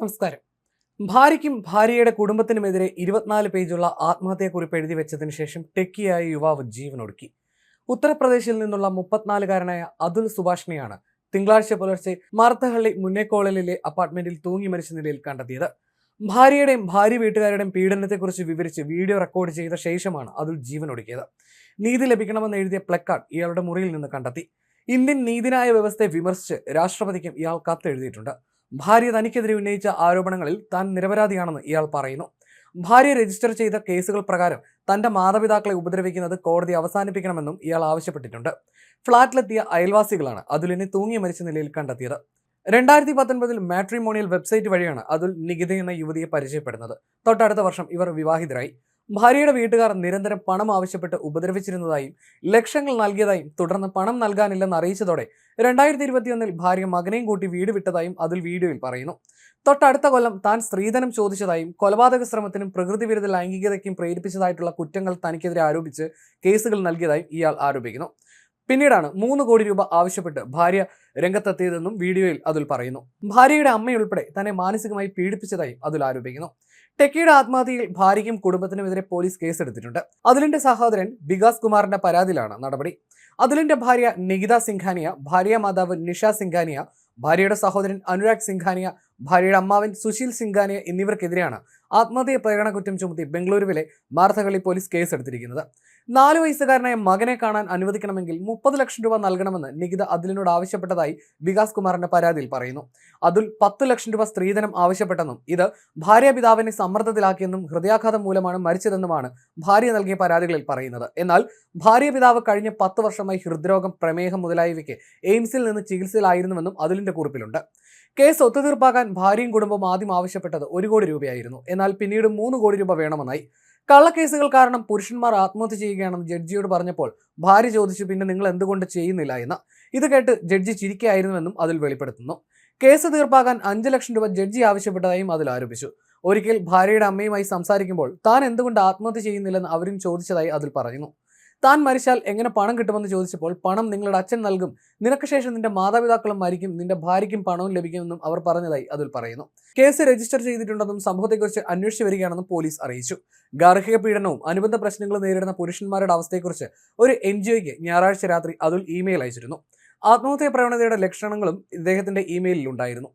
നമസ്കാരം. ഭാര്യയ്ക്കും ഭാര്യയുടെ കുടുംബത്തിനുമെതിരെ ഇരുപത്തിനാല് പേജുള്ള ആത്മഹത്യയെക്കുറിപ്പ് എഴുതി വെച്ചതിന് ശേഷം ടെക്കിയായ യുവാവ് ജീവനൊടുക്കി. ഉത്തർപ്രദേശിൽ നിന്നുള്ള മുപ്പത്തിനാലുകാരനായ അതുൽ സുഭാഷിനെയാണ് തിങ്കളാഴ്ച പുലർച്ചെ മാർത്തഹള്ളി മുന്നേക്കോളലിലെ അപ്പാർട്ട്മെന്റിൽ തൂങ്ങി മരിച്ച നിലയിൽ കണ്ടെത്തിയത്. ഭാര്യയുടെയും ഭാര്യ വീട്ടുകാരുടെയും പീഡനത്തെക്കുറിച്ച് വിവരിച്ച് വീഡിയോ റെക്കോർഡ് ചെയ്ത ശേഷമാണ് അതുൽ ജീവനൊടുക്കിയത്. നീതി ലഭിക്കണമെന്ന് എഴുതിയ പ്ലക്കാർഡ് ഇയാളുടെ മുറിയിൽ നിന്ന് കണ്ടെത്തി. ഇന്ത്യൻ നീതിന്യായ വ്യവസ്ഥയെ വിമർശിച്ച് രാഷ്ട്രപതിക്കും ഇയാൾ കത്തെഴുതിയിട്ടുണ്ട്. ഭാര്യ തനിക്കെതിരെ ഉന്നയിച്ച ആരോപണങ്ങളിൽ താൻ നിരപരാധിയാണെന്ന് ഇയാൾ പറയുന്നു. ഭാര്യ രജിസ്റ്റർ ചെയ്ത കേസുകൾ പ്രകാരം തന്റെ മാതാപിതാക്കളെ ഉപദ്രവിക്കുന്നത് കോടതി അവസാനിപ്പിക്കണമെന്നും ഇയാൾ ആവശ്യപ്പെട്ടിട്ടുണ്ട്. ഫ്ളാറ്റിലെത്തിയ അയൽവാസികളാണ് അതുലിനെ തൂങ്ങി മരിച്ച നിലയിൽ കണ്ടെത്തിയത്. രണ്ടായിരത്തി പത്തൊൻപതിൽ മാട്രിമോണിയൽ വെബ്സൈറ്റ് വഴിയാണ് അതുൽ നികിത എന്ന യുവതിയെ പരിചയപ്പെടുന്നത്. തൊട്ടടുത്ത വർഷം ഇവർ വിവാഹിതരായി. ഭാര്യയുടെ വീട്ടുകാർ നിരന്തരം പണം ആവശ്യപ്പെട്ട് ഉപദ്രവിച്ചിരുന്നതായും ലക്ഷങ്ങൾ നൽകിയതായും തുടർന്ന് പണം നൽകാനില്ലെന്ന് അറിയിച്ചതോടെ രണ്ടായിരത്തി ഇരുപത്തിയൊന്നിൽ ഭാര്യ മകനെയും കൂട്ടി വീട് വിട്ടതായും അതിൽ വീഡിയോയിൽ പറയുന്നു. തൊട്ടടുത്ത കൊല്ലം താൻ സ്ത്രീധനം ചോദിച്ചതായും കൊലപാതക ശ്രമത്തിനും പ്രകൃതി വിരുദ്ധ ലൈംഗികതയ്ക്കും പ്രേരിപ്പിച്ചതായിട്ടുള്ള കുറ്റങ്ങൾ തനിക്കെതിരെ ആരോപിച്ച് കേസുകൾ നൽകിയതായും ഇയാൾ ആരോപിക്കുന്നു. പിന്നീടാണ് മൂന്ന് കോടി രൂപ ആവശ്യപ്പെട്ട് ഭാര്യ രംഗത്തെത്തിയതെന്നും വീഡിയോയിൽ അതുൽ പറയുന്നു. ഭാര്യയുടെ അമ്മയുൾപ്പെടെ തന്നെ മാനസികമായി പീഡിപ്പിച്ചതായും അതുൽ ആരോപിക്കുന്നു. ടെക്കിയുടെ ആത്മഹത്യയിൽ ഭാര്യയ്ക്കും കുടുംബത്തിനുമെതിരെ പോലീസ് കേസെടുത്തിട്ടുണ്ട്. അതിലിന്റെ സഹോദരൻ വികാസ് കുമാറിന്റെ പരാതിയിലാണ് നടപടി. അതിലിന്റെ ഭാര്യ നികിത സിംഘാനിയ ഭാര്യ മാതാവ് നിഷ സിംഘാനിയ ഭാര്യയുടെ സഹോദരൻ അനുരാഗ് സിംഘാനിയ ഭാര്യയുടെ അമ്മാവൻ സുശീൽ സിംഘാനിയ എന്നിവർക്കെതിരെയാണ് ആത്മഹത്യ പ്രേരണ കുറ്റം ചുമത്തി ബംഗളൂരുവിലെ മാർത്തകളി പോലീസ് കേസെടുത്തിരിക്കുന്നത്. നാലു വയസ്സുകാരനായ മകനെ കാണാൻ അനുവദിക്കണമെങ്കിൽ മുപ്പത് ലക്ഷം രൂപ നൽകണമെന്ന് നികിത അതിലിനോട് ആവശ്യപ്പെട്ടതായി വികാസ് കുമാറിന്റെ പരാതിയിൽ പറയുന്നു. അതുൽ പത്ത് ലക്ഷം രൂപ സ്ത്രീധനം ആവശ്യപ്പെട്ടെന്നും ഇത് ഭാര്യാപിതാവിനെ സമ്മർദ്ദത്തിലാക്കിയെന്നും ഹൃദയാഘാതം മൂലമാണ് മരിച്ചതെന്നുമാണ് ഭാര്യ നൽകിയ പരാതികളിൽ പറയുന്നത്. എന്നാൽ ഭാര്യാപിതാവ് കഴിഞ്ഞ പത്ത് വർഷമായി ഹൃദ്രോഗം പ്രമേഹം മുതലായവയ്ക്ക് എയിംസിൽ നിന്ന് ചികിത്സയിലായിരുന്നുവെന്നും അതുലിന്റെ കുറിപ്പിലുണ്ട്. കേസ് ഒത്തുതീർപ്പാക്കാൻ ഭാര്യയും കുടുംബവും ആദ്യം ആവശ്യപ്പെട്ടത് ഒരു കോടി രൂപയായിരുന്നു. എന്നാൽ പിന്നീട് മൂന്ന് കോടി രൂപ വേണമെന്നായി. കള്ളക്കേസുകൾ കാരണം പുരുഷന്മാർ ആത്മഹത്യ ചെയ്യുകയാണെന്ന് ജഡ്ജിയോട് പറഞ്ഞപ്പോൾ ഭാര്യ ചോദിച്ചു പിന്നെ നിങ്ങൾ എന്തുകൊണ്ട് ചെയ്യുന്നില്ല? എന്ന്. ഇത് കേട്ട് ജഡ്ജി ചിരിക്കുകയായിരുന്നുവെന്നും അതിൽ വെളിപ്പെടുത്തുന്നു. കേസ് തീർപ്പാക്കാൻ അഞ്ച് ലക്ഷം രൂപ ജഡ്ജി ആവശ്യപ്പെട്ടതായും അതിൽ ആരോപിച്ചു. ഒരിക്കൽ ഭാര്യയുടെ അമ്മയുമായി സംസാരിക്കുമ്പോൾ താൻ എന്തുകൊണ്ട് ആത്മഹത്യ ചെയ്യുന്നില്ലെന്ന് അവരും ചോദിച്ചതായി അതിൽ പറയുന്നു താൻ മരിച്ചാൽ എങ്ങനെ പണം കിട്ടുമെന്ന് ചോദിച്ചപ്പോൾ പണം നിങ്ങളുടെ അച്ഛൻ നൽകും. നിനക്ക് ശേഷം നിന്റെ മാതാപിതാക്കളും മരിക്കും. നിന്റെ ഭാര്യയ്ക്കും പണവും ലഭിക്കുമെന്നും അവർ പറഞ്ഞതായി അതിൽ പറയുന്നു. കേസ് രജിസ്റ്റർ ചെയ്തിട്ടുണ്ടെന്നും സംഭവത്തെക്കുറിച്ച് അന്വേഷിച്ചു വരികയാണെന്നും പോലീസ് അറിയിച്ചു. ഗാർഹിക പീഡനവും അനുബന്ധ പ്രശ്നങ്ങളും നേരിടുന്ന പുരുഷന്മാരുടെ അവസ്ഥയെക്കുറിച്ച് ഒരു എൻ ജി ഞായറാഴ്ച രാത്രി അതിൽ ഇമെയിൽ അയച്ചിരുന്നു. ആത്മഹത്യാ പ്രവണതയുടെ ലക്ഷണങ്ങളും ഇദ്ദേഹത്തിന്റെ ഇമെയിലിൽ ഉണ്ടായിരുന്നു